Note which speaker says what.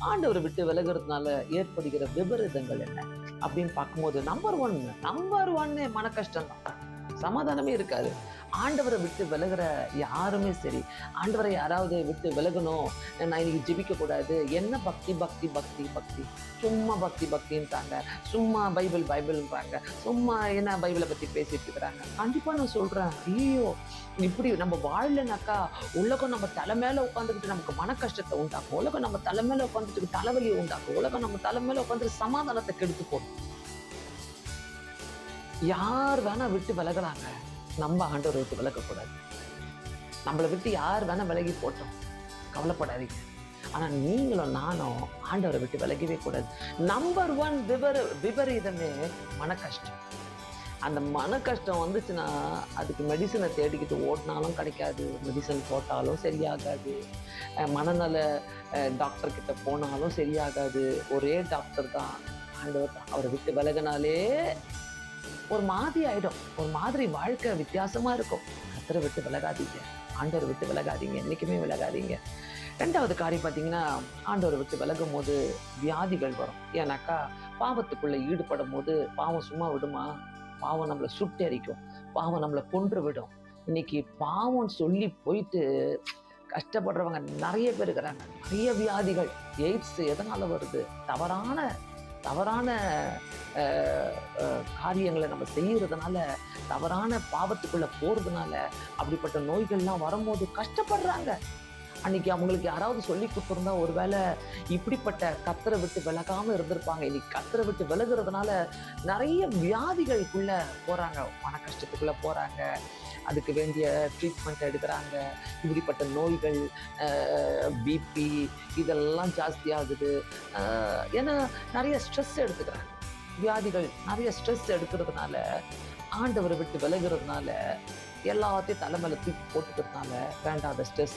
Speaker 1: ஆண்டவர் விட்டு விலகுறதுனால ஏற்படுகிற விபரீதங்கள் என்ன? அப்படின்னு பார்க்கும்போது நம்பர் ஒன் நம்பர் ஒன்னு மன கஷ்டம் தான் சமாதானமே இருக்காது. ஆண்டவரை விட்டு விலகுற யாருமே சரி ஆண்டவரை யாராவது விட்டு விலகணும். நான் இன்னைக்கு ஜெபிக்க கூடாது என்ன பக்தி பக்தி பக்தி பக்தி? சும்மா பக்தி பக்தின்றாங்க. சும்மா பைபிள் பைபிள்ன்றாங்க. சும்மா என்ன பைபிளை பத்தி பேசிட்டு இருக்கிறாங்க. கண்டிப்பா நான் சொல்றேன். ஐயோ இப்படி நம்ம வாழலைனாக்கா உலகம் நம்ம தலை மேல உட்காந்துக்கிட்டு நமக்கு மன கஷ்டத்தை உண்டாக்கும். உலகம் நம்ம தலை மேல உட்காந்துட்டு தலைவலியை உண்டாக்கும். உலகம் நம்ம தலை மேலே உட்காந்துட்டு சமாதானத்தை கெடுத்து போகும் யார் வேணா விட்டு விலகலாங்க நம்ம ஆண்டவரை விட்டு விலகக்கூடாது. நம்மளை விட்டு யார் வேணா விலகி போட்டோம். கவலைப்படாதீங்க. ஆனால் நீங்களும் நானும் ஆண்டவரை விட்டு விலகவே கூடாது. நம்பர் ஒன் விபர விபரீதமே மன கஷ்டம் அந்த மன கஷ்டம் வந்துச்சுன்னா அதுக்கு மெடிசனை தேடிக்கிட்டு ஓட்டினாலும் கிடைக்காது. மெடிசன் போட்டாலும் சரியாகாது. மனநல டாக்டர்கிட்ட டாக்டர் போனாலும் சரியாகாது. ஒரே டாக்டர் தான் ஆண்டவர் அவரை விட்டு விலகினாலே ஒரு மாதிரி ஆயிடும். ஒரு மாதிரி வாழ்க்கை வித்தியாசமா இருக்கும். கத்தரை விட்டு விலகாதீங்க. ஆண்டவர் விட்டு விலகாதீங்க. என்றைக்குமே விலகாதீங்க. ரெண்டாவது காரியம் பார்த்தீங்கன்னா ஆண்டவரை விட்டு விலகும் போது வியாதிகள் வரும். ஏன்னாக்கா பாவத்துக்குள்ள ஈடுபடும் போது பாவம் சும்மா விடுமா? பாவம் நம்மளை சுட்டரிக்கும் பாவம் நம்மளை கொன்று விடும். இன்னைக்கு பாவம் சொல்லி போயிட்டு கஷ்டப்படுறவங்க நிறைய பேர் இருக்கிறாங்க. நிறைய வியாதிகள் எய்ட்ஸ் எதனால வருது? தவறான தவறான காரியங்களை நம்ம செய்யறதுனால தவறான பாவத்துக்குள்ள போறதுனால அப்படிப்பட்ட நோய்கள்லாம் வரும்போது கஷ்டப்படுறாங்க. அன்னைக்கு அவங்களுக்கு யாராவது சொல்லி கொடுத்துருந்தா ஒருவேளை இப்படிப்பட்ட கத்தரை விட்டு விலகாம இருந்திருப்பாங்க. இன்னைக்கு கத்தரை விட்டு விலகுறதுனால நிறைய வியாதிகளுக்குள்ள போறாங்க. மன கஷ்டத்துக்குள்ள போறாங்க. அதுக்கு வேண்டிய ட்ரீட்மெண்ட் எடுக்கிறாங்க. இப்படிப்பட்ட நோய்கள் பிபி இதெல்லாம் ஜாஸ்தியாகுது ஏன்னா நிறைய ஸ்ட்ரெஸ் எடுத்துக்கிறாங்க. வியாதிகள் நிறைய ஸ்ட்ரெஸ் எடுக்கிறதுனால ஆண்டவரை விட்டு விலகிறதுனால எல்லாத்தையும் தலைமையில தூக்கி போட்டுக்கிறதுனால வேண்டாத ஸ்ட்ரெஸ்